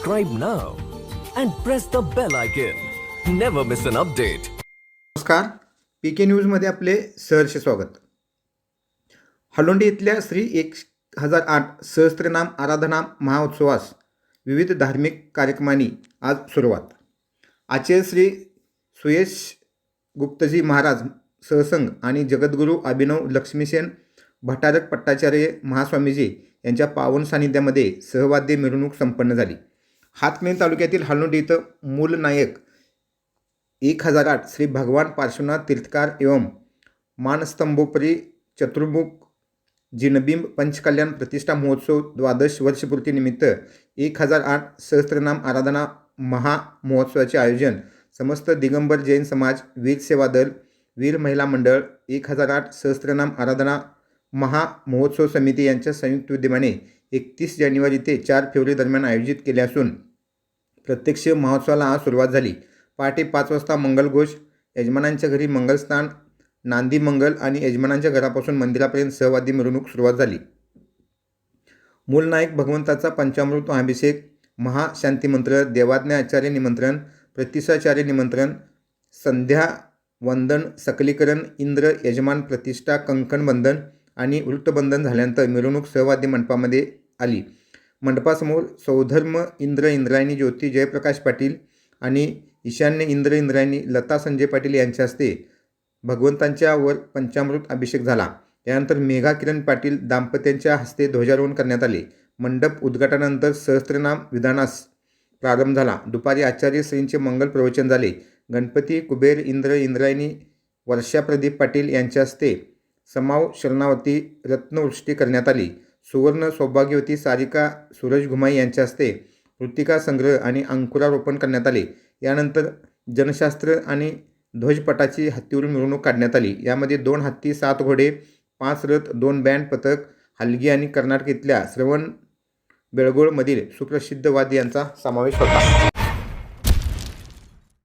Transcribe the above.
subscribe now and press the bell icon. Never miss an update. नमस्कार P K न्यूजमध्ये आपले सहर्ष स्वागत हलोंडी इथल्या श्री एक हजार आठ सहस्त्रनाम आराधना महोत्सवास विविध धार्मिक कार्यक्रमांनी आज सुरुवात आचार्य श्री सुयश गुप्तजी महाराज सहसंघ आणि जगद्गुरू अभिनव लक्ष्मीसेन भटारक पट्टाचार्य महास्वामीजी यांच्या पावन सानिध्यामध्ये सहवाद्य मिरवणूक संपन्न झाली हातमेन तालुक्यातील हलोंडी इथं मूल नायक एक हजार आठ श्री भगवान पार्श्वनाथ तीर्थकार एवं मानस्तंभोपरी चतुर्मुख जिनबिंब पंचकल्याण प्रतिष्ठा महोत्सव द्वादश वर्षपूर्तीनिमित्त एक हजार आठ सहस्त्रनाम आराधना महामहोत्सवाचे आयोजन समस्त दिगंबर जैन समाज वीर सेवा दल वीर महिला मंडळ एक हजार आठ सहस्त्रनाम आराधना महामहोत्सव समिती यांच्या संयुक्त विद्यमाने एकतीस जानेवारी ते चार फेब्रुवारी दरम्यान आयोजित केले असून प्रत्यक्ष महोत्सवाला आज सुरुवात झाली. पहाटे पाच वाजता मंगलघोष यजमानांच्या घरी मंगलस्नान नांदी मंगल आणि यजमानांच्या घरापासून मंदिरापर्यंत सहवादी मिरवणूक सुरुवात झाली. मूलनायक भगवंताचा पंचामृत अभिषेक महाशांतिमंत्र देवाज्ञा आचार्य निमंत्रण प्रतिष्ठाचार्य निमंत्रण संध्या वंदन सकलीकरण इंद्र यजमान प्रतिष्ठा कंकण बंधन आणि वृत्तबंधन झाल्यानंतर मिरवणूक सहवादी मंडपामध्ये आली. मंडपासमोर सौधर्म इंद्र इंद्रायणी ज्योती जयप्रकाश पाटील आणि ईशान्य इंद्र इंद्रायणी लता संजय पाटील यांच्या हस्ते भगवंतांच्या वर पंचामृत अभिषेक झाला. त्यानंतर मेघा किरण पाटील दाम्पत्यांच्या हस्ते ध्वजारोहण करण्यात आले. मंडप उद्घाटनानंतर सहस्त्रनाम विधानास प्रारंभ झाला. दुपारी आचार्य श्रींचे मंगल प्रवचन झाले. गणपती कुबेर इंद्र इंद्रायणी वर्षा प्रदीप पाटील यांच्या हस्ते समाव शरणावती रत्नवृष्टी करण्यात आली. सुवर्ण सौभाग्यवती सारिका सूरज घुमाई यांच्या हस्ते मृत्तिका संग्रह आणि अंकुरारोपण करण्यात आले. यानंतर जनशास्त्र आणि ध्वजपटाची हत्तीवरून मिरवणूक काढण्यात आली. यामध्ये दोन हत्ती सात घोडे पाच रथ दोन बँड पथक हलगी आणि कर्नाटक इथल्या श्रवण बेळगोळमधील सुप्रसिद्ध वाद्य यांचा समावेश होता.